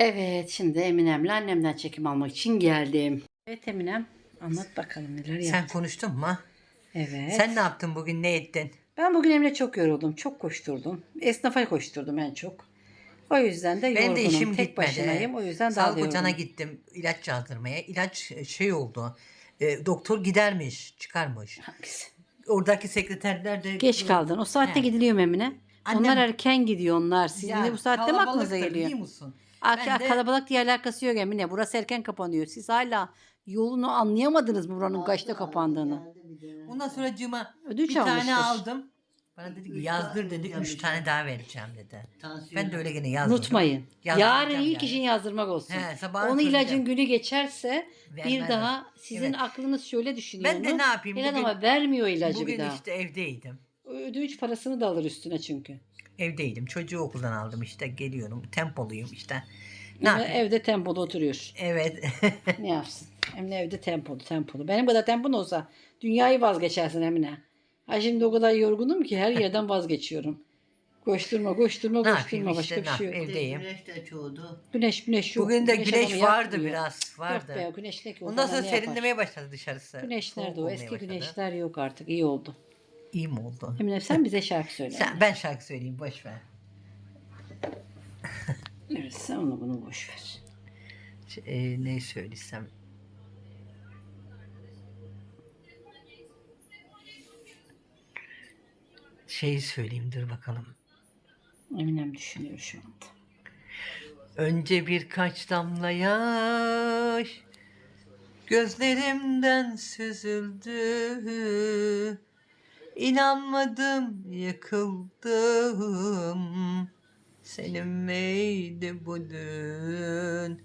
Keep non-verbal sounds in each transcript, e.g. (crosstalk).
Evet şimdi Eminem'le annemden çekim almak için geldim. Evet Eminem anlat bakalım neler yaptın. Sen konuştun mu? Evet. Sen ne yaptın bugün ne ettin? Ben bugün Emre çok yoruldum. Çok koşturdum. Esnafa koşturdum en çok. O yüzden de Ben yorgunum. de işim Tek gitmedi. başınayım. O yüzden daha da Sağlık ocağına gittim ilaç yazdırmaya. İlaç şey oldu. E, doktor gidermiş, çıkarmış. Hangisi? Oradaki sekreterler de Geç kaldın. O saatte He. gidiliyor Emine? Annem- Onlar erken gidiyor onlar. Sizin Ya, de bu saatte mi aklınıza geliyor? biliyor musun? Ak- de- Kalabalık diye alakası yok Emine. Burası erken kapanıyor. Siz hala yolunu anlayamadınız mı buranın kaçta kapandığını? Ondan sonra cıma Ödünç bir tane almıştır. aldım. Bana dedi ki yazdır dedi. Üç tane daha vereceğim dedi. Ben de öyle gene yazdım. Unutmayın. Yarın ilk yani. işin yazdırmak olsun. He, sabahın Onu köründe. ilacın günü geçerse bir Vermezler. daha sizin Evet. aklınız şöyle düşünüyor. Ben de ne yapayım? Bugün, ama vermiyor ilacı bugün bir daha. işte evdeydim. Ödünç parasını da alır üstüne çünkü. Evdeydim. Çocuğu okuldan aldım işte geliyorum. Tempoluyum işte. Ne Ama yapayım? evde tempoda oturuyor. Evet. (laughs) ne yapsın? Emine evde tempolu tempolu. Benim kadar tempon olsa dünyayı vazgeçersin Emine. Ha şimdi o kadar yorgunum ki her yerden vazgeçiyorum. Koşturma koşturma ne yapayım koşturma işte başka ne bir şey yapayım? yok. Evdeyim. Güneş de çoğdu. Güneş güneş yok. Bugün de Güneş güneş adamı vardı yaktırıyor. biraz. Vardı. Yok be güneş ne ki? o Ondan zaman sonra ne yapar? serinlemeye başladı dışarısı. Güneş Soğuk nerede o? olmaya Eski başladı. güneşler yok artık. İyi oldu. İyi mi oldu? Emine sen bize şarkı söyle. Sen, ben şarkı söyleyeyim boş ver. (laughs) Evet sen onu bunu boş ver. Ş- E, ne söylesem? Şey söyleyeyim dur bakalım. Eminem düşünüyor şu anda. Önce birkaç damla yaş gözlerimden süzüldü. İnanmadım, yıkıldım. Senin miydi bu dün?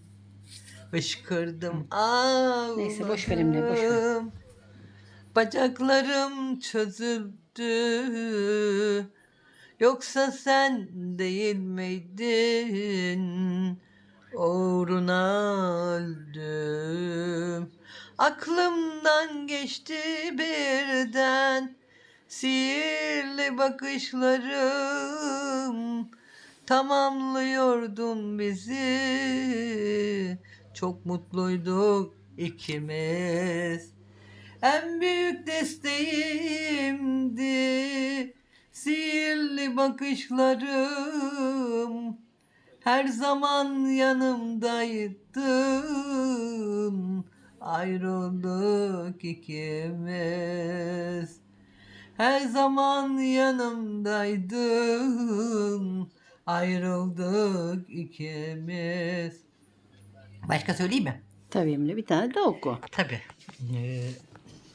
Hışkırdım, ağladım. Neyse, boş ver Emine, boş ver. Bacaklarım çözüldü. Yoksa sen değil miydin? Uğruna öldüm. Aklımdan geçti birden sihirli bakışlarım. Tamamlıyordun bizi. Çok mutluyduk ikimiz. En büyük desteğimdi sihirli bakışlarım. Her zaman yanımdaydın. Ayrıldık ikimiz. Her zaman yanımdaydın. Ayrıldık ikimiz. Başka söyleyeyim mi? Tabii Emine bir tane de oku. Tabii. Ee,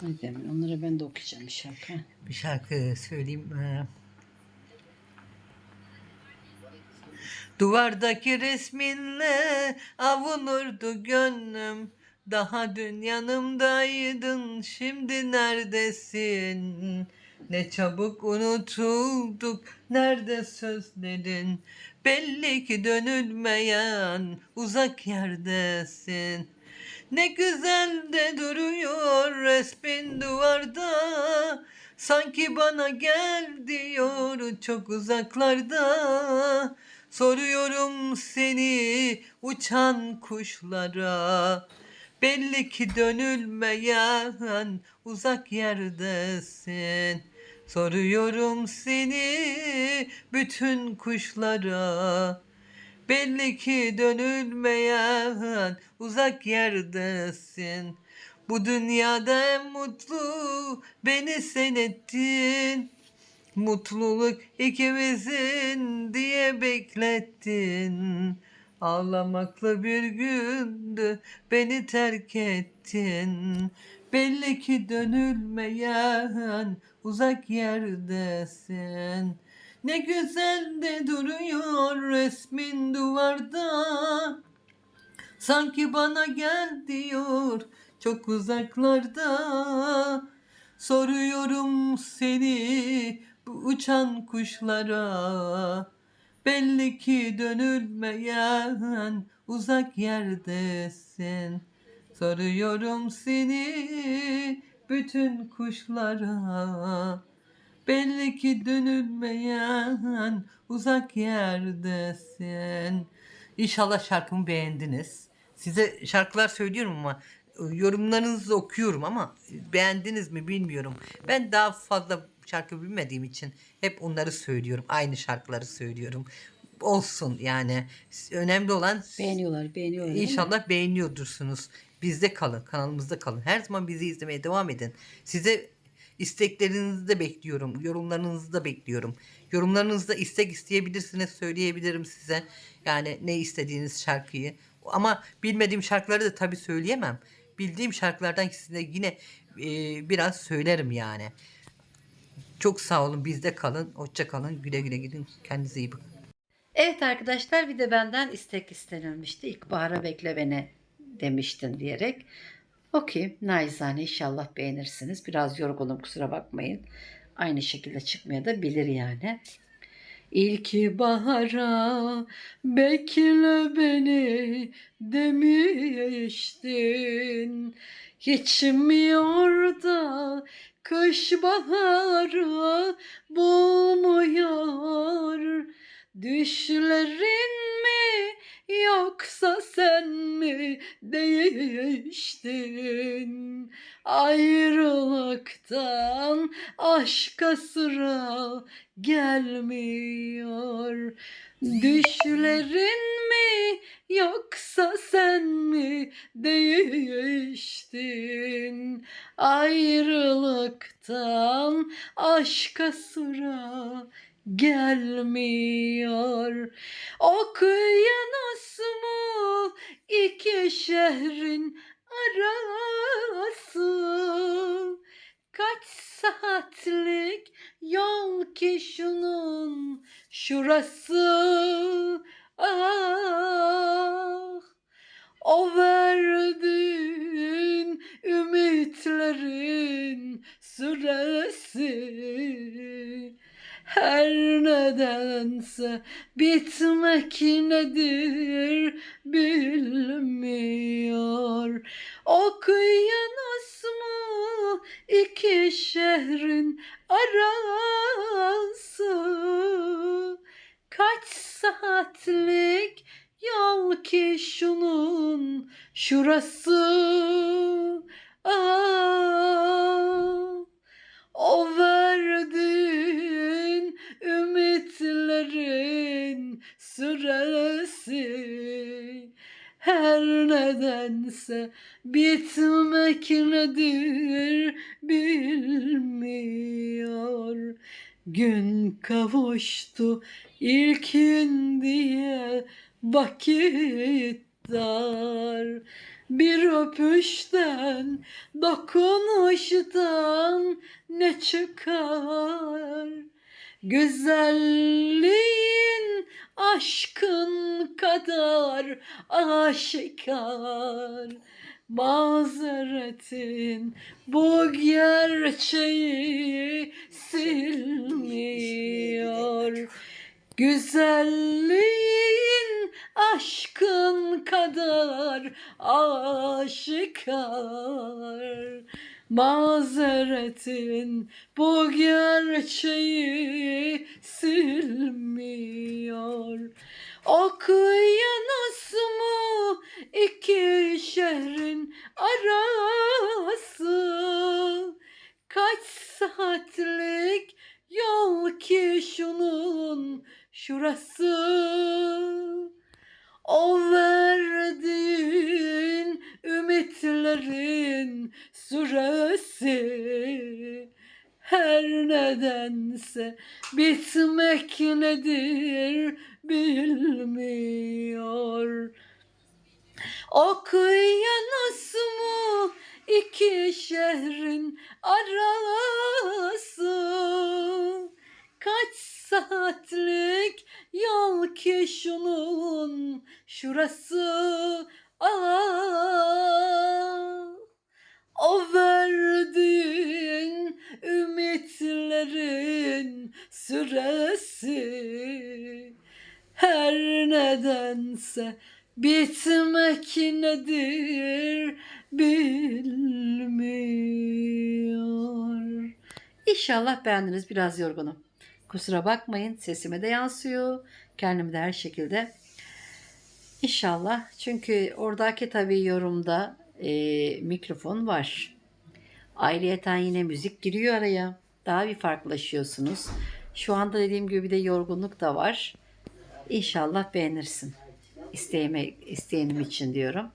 Hadi Emine onları ben de okuyacağım bir şarkı. bir şarkı söyleyeyim. Ee, Duvardaki resminle avunurdu gönlüm. Daha dün yanımdaydın, şimdi neredesin? Ne çabuk unutulduk, nerede sözlerin? Belli ki dönülmeyen uzak yerdesin. Ne güzel de duruyor resmin duvarda. Sanki bana gel diyor çok uzaklarda. Soruyorum seni uçan kuşlara. Belli ki dönülmeyen uzak yerdesin. Soruyorum seni bütün kuşlara. Belli ki dönülmeyen uzak yerdesin. Bu dünyada en mutlu beni sen ettin. Mutluluk ikimizin diye beklettin. Ağlamakla bir gündü beni terk ettin. Belli ki dönülmeyen uzak yerdesin. Ne güzel de duruyor resmin duvarda. Sanki bana gel diyor çok uzaklarda. Soruyorum seni bu uçan kuşlara. Belli ki dönülmeyen uzak yerdesin. Soruyorum seni bütün kuşlara. Belli ki dönülmeyen uzak yerdesin. İnşallah şarkımı beğendiniz. Size şarkılar söylüyorum ama e, yorumlarınızı okuyorum ama beğendiniz mi bilmiyorum. Ben daha fazla şarkı bilmediğim için hep onları söylüyorum. Aynı şarkıları söylüyorum. Olsun yani. Önemli olan Beğeniyorlar, beğeniyorlar. İnşallah beğeniyordursunuz. Bizde kalın, kanalımızda kalın. Her zaman bizi izlemeye devam edin. Size isteklerinizi de bekliyorum. Yorumlarınızı da bekliyorum. Yorumlarınızda istek isteyebilirsiniz. Söyleyebilirim size. Yani ne istediğiniz şarkıyı. Ama bilmediğim şarkıları da tabii söyleyemem. Bildiğim şarkılardan size yine e, biraz söylerim yani. Çok sağ olun. Bizde kalın. Hoşça kalın. Güle güle gidin. Kendinize iyi bakın. Evet arkadaşlar bir de benden istek istenilmişti. İlkbahara bekle beni demiştin diyerek. Okey. Naizane inşallah beğenirsiniz. Biraz yorgunum kusura bakmayın. Aynı şekilde çıkmaya da bilir yani. İlk bahara bekle beni demiştin. Geçmiyor da kış baharı bulmuyor. Düşlerin yoksa sen mi değiştin? Ayrılıktan aşka sıra gelmiyor. Düşlerin mi yoksa sen mi değiştin? Ayrılıktan aşka sıra gelmiyor. Okyanus mu iki şehrin arası? Kaç saatlik yol ki şunun şurası? Ah, o verdiğin ümitlerin süresi her nedense bitmek nedir bilmiyor. Okyanus mu iki şehrin arası? Kaç saatlik yol ki şunun şurası? Ah, o verdiğin ümitlerin süresi her nedense bitmek nedir bilmiyor. Gün kavuştu ilkin diye vakit dar. Bir öpüşten, dokunuştan ne çıkar? Güzelliğin aşkın kadar aşikar. Mazeretin bu gerçeği silmiyor. Güzelliğin aşkın kadar aşikar. Mazeretin bu gerçeği silmiyor. Okyanus mu iki şehrin arası? Kaç saatlik yol ki şunun şurası? Ah, o verdiğin ümitlerin süresi her nedense bitmek nedir bilmiyor. İnşallah beğendiniz. Biraz yorgunum. Kusura bakmayın. Sesime de yansıyor. Kendimi de her şekilde İnşallah. Çünkü oradaki tabii yorumda e, mikrofon var. Ayrıyeten yine müzik giriyor araya. Daha bir farklılaşıyorsunuz. Şu anda dediğim gibi bir de yorgunluk da var. İnşallah beğenirsin. İsteyeme, isteyenim için diyorum.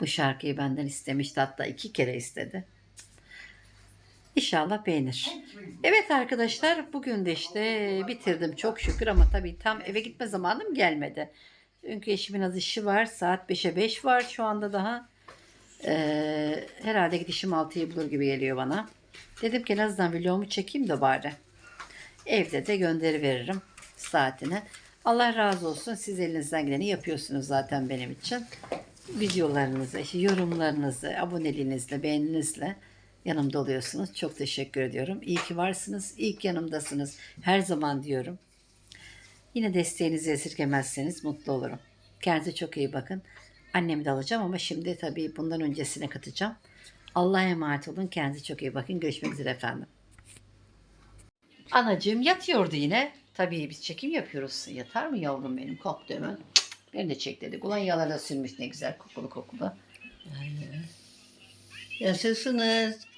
Bu şarkıyı benden istemişti. Hatta iki kere istedi. İnşallah beğenir. Evet arkadaşlar bugün de işte bitirdim çok şükür ama tabii tam eve gitme zamanım gelmedi. Çünkü eşimin az işi var. Saat 5'e 5 var şu anda daha. Ee, herhalde gidişim 6'yı bulur gibi geliyor bana. Dedim ki en azından vlogumu çekeyim de bari. Evde de gönderi veririm saatine. Allah razı olsun. Siz elinizden geleni yapıyorsunuz zaten benim için. Videolarınızı, yorumlarınızı, aboneliğinizle, beğeninizle yanımda oluyorsunuz. Çok teşekkür ediyorum. İyi ki varsınız. İyi ki yanımdasınız. Her zaman diyorum. Yine desteğinizi esirgemezseniz mutlu olurum. Kendinize çok iyi bakın. Annemi de alacağım ama şimdi tabii bundan öncesine katacağım. Allah'a emanet olun. Kendinize çok iyi bakın. Görüşmek üzere efendim. Anacığım yatıyordu yine. Tabii biz çekim yapıyoruz. Yatar mı yavrum benim? Kalktı hemen. Beni de çek dedi. Kolonyalarla sürmüş ne güzel kokulu kokulu. Nasılsınız?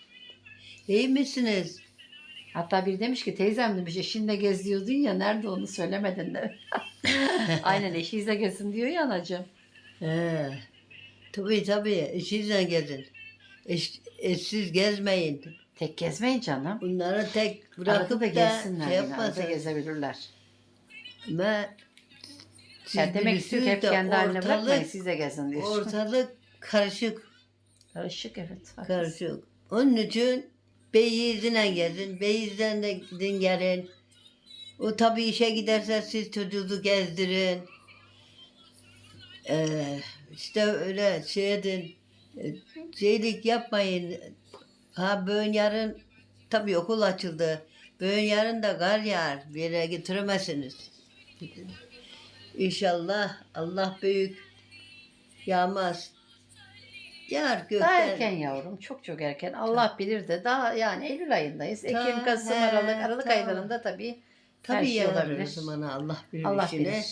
İyi misiniz? Hatta biri demiş ki teyzem demiş eşinle gez diyordun ya nerede onu söylemedin de. (laughs) Aynen (laughs) eşinizle gezin diyor ya anacığım. He. Tabii tabii. Eşinizle gezin. Eş, eşsiz gezmeyin. Tek gezmeyin canım. Bunları tek bırakıp da gezsinler şey yapmasın. gezebilirler. Ben siz Ya demek istiyor ki hep kendi haline bırakmayın siz de gezin diyorsun. ortalık karışık. Karışık evet. haklısın. Karışık. Onun için Beyiz'le gezin. Beyiz'den de gidin gelin. O tabii işe giderse siz çocuğu gezdirin. Ee, işte öyle şey edin. e, Şeylik yapmayın. Ha bugün yarın tabii okul açıldı. Bugün yarın da kar yağar. Bir yere getiremezsiniz. İnşallah Allah büyük yağmaz. Gökten. Daha erken yavrum. Çok çok erken. Allah bilir de daha yani Eylül ayındayız. Ekim, Kasım, he, Aralık. Aralık ta- aylarında tabii Tabii şey olabilir. o zaman Allah bilir Allah işini. bilir.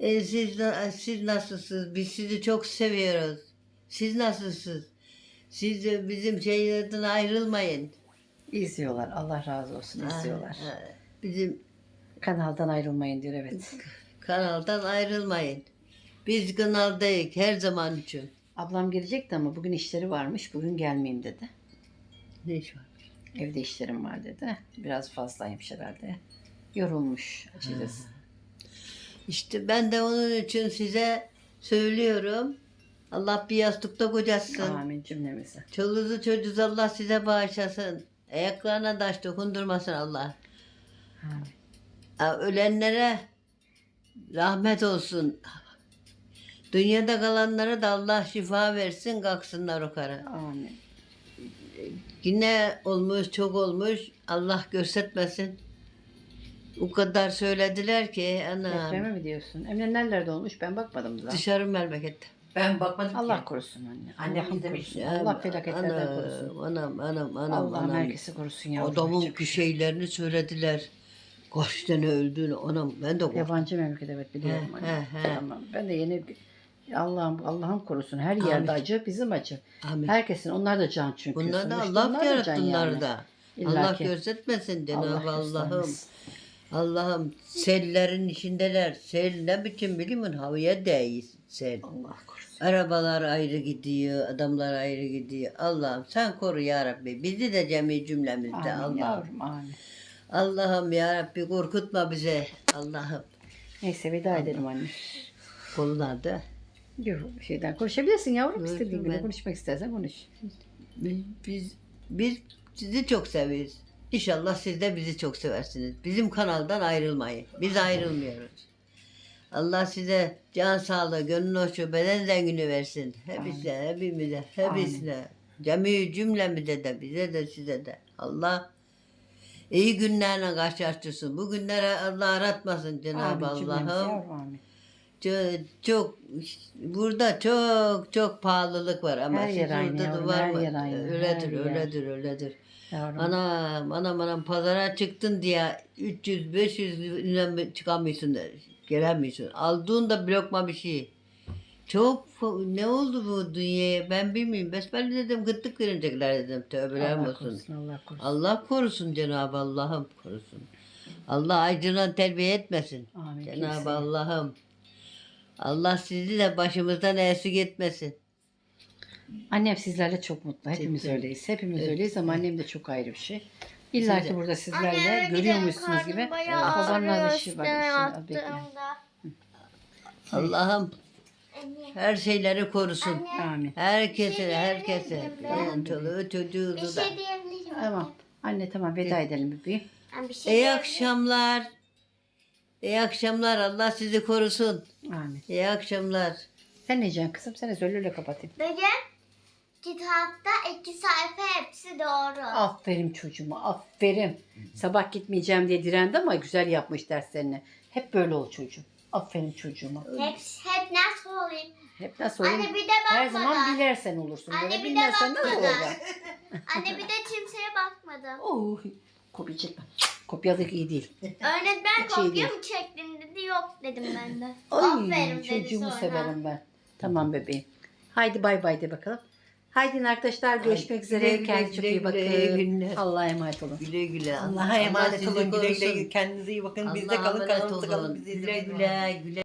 E, siz, na- siz nasılsınız? Biz sizi çok seviyoruz. Siz nasılsınız? Siz de bizim şeylerden ayrılmayın. İzliyorlar. Allah razı olsun. izliyorlar. Ha, ha. Bizim Kanaldan ayrılmayın diyor evet. kanaldan ayrılmayın. Biz kanaldayız her zaman için. Ablam gelecekti ama bugün işleri varmış. Bugün gelmeyeyim dedi. Ne iş var? Evde işlerim var dedi. Biraz fazlaymış herhalde. Yorulmuş açıkçası. İşte ben de onun için size söylüyorum. Allah bir yastıkta kocasın. Amin cümlemize. Çoluğunuzu çocuğunuzu Allah size bağışlasın. Ayaklarına taş dokundurmasın Allah. Amin. Ölenlere rahmet olsun. Dünyada kalanlara da Allah şifa versin, kalksınlar yukarı. Amin. Yine olmuş, çok olmuş. Allah göstermesin. O kadar söylediler ki ana Depreme mi diyorsun? Emre nerelerde olmuş? Ben bakmadım da. dışarı memlekette. Ben bakmadım Allah ki. korusun anne. Annem Allah'ım demiş korusun. Ya, Allah felaketlerden korusun. Anam, anam, anam, Allah'ım anam. herkesi korusun yavrum. Adamın Çok bir şükür. şeylerini söylediler. Kaç tane öldüğünü anam ben de korktum. Yabancı memleket evet biliyorum. He, anne. he, he. Tamam. Ben de yeni Allah'ım Allah'ım korusun. Her Amin. yerde acı bizim acı. Amin. Herkesin onlar da can çünkü. Bunlar da Sonuçta Allah onlar yarattı can yani. da. İlla Allah ki. göstermesin Cenab-ı Allah Allah'ım. göstermesin. Allah'ım sellerin içindeler. Sel ne biçim biliyor musun? Havaya değiyor sel. Allah korusun. Arabalar ayrı gidiyor, adamlar ayrı gidiyor. Allah'ım sen koru ya Rabbi. Bizi de cemi cümlemizde Amin Allah'ım. yavrum amin. Allah'ım ya Rabbi korkutma bize. Allah'ım. Neyse veda edelim anne. Konularda. Yok şeyden konuşabilirsin yavrum. Evet, İstediğin gibi ben- konuşmak istersen konuş. Biz, biz, biz sizi çok seviyoruz. İnşallah siz de bizi çok seversiniz. Bizim kanaldan ayrılmayın. Biz ayrılmıyoruz. Allah size can sağlığı, gönül hoşu, beden zengini versin. Hepimize, hepimize, hepsine. Cemi cümlemize de, bize de, size de. Allah iyi günlerle karşılaştırsın. Bu günlere Allah aratmasın Cenab-ı Amin cümlemize Allah'ım. yavrum amin. Çok, burada çok çok pahalılık var ama Her yer aynı yavrum, var her mı? yer aynı, Öyledir, her yer. öyledir, öyledir. Yavrum. Anam, anam, anam pazara çıktın diye 300 500 lira çıkamıyorsun. Gelemiyorsun. Aldığın da bir lokma bir şey. Çok ne oldu bu dünyaya ben bilmiyorum. Besbelli dedim gıttık verecekler dedim. Tövbeler Allah olsun. korusun, Allah korusun. Allah korusun Cenab-ı Allah'ım korusun. Allah acından terbiye etmesin. Cenab-ı. Allah'ım. Allah sizi de başımızdan eksik etmesin. Annem sizlerle çok mutlu. Hepimiz Ciddi. öyleyiz. Hepimiz Evet. öyleyiz ama annem de çok ayrı bir şey. İlla ki burada sizlerle Anneme görüyormuşsunuz gibi. da işi var. işin- bekle. Allah'ım Anne. her şeyleri korusun. Anne. Amin. Herkese, şey herkese. diyebilir miyim çoluğu Bir çocuğu da. şey. Tamam. Anne tamam veda edelim bebeğim. Ben bir şey İyi diyebilir akşamlar. İyi akşamlar. Allah sizi korusun. Amin. İyi akşamlar. Sen ne diyeceksin kızım? Sen de söyle öyle kapatayım. Bugün kitapta iki sayfa hepsi doğru. Aferin çocuğuma aferin. Sabah gitmeyeceğim diye direndi ama güzel yapmış derslerini. Hep böyle ol çocuğum. Aferin çocuğuma. Hep, hep nasıl olayım? Hep nasıl olayım? Anne bir de Her bakmadan. zaman bilersen olursun. Anne Böyle bir de bilmezsen bakmadan. Anne bir de kimseye bakmadım. Oh, kopya çekme. Kopyalık iyi değil. Öğretmen Hiç iyi kopya değil. mı çektin dedi. Yok dedim ben de. (laughs) Ay, Aferin dedi çocuğumu sonra. severim ben. Tamam bebeğim. Haydi bay bay de bakalım. Haydi arkadaşlar görüşmek üzere. güle güle, Kendinize çok iyi güle bakın. güle, iyi günler. Allah'a emanet olun. Güle güle. Allah'a emanet olun. Güle güle. Kendinize iyi bakın. Bizde kalın. kalın. olun. Bizi Güle güle. güle.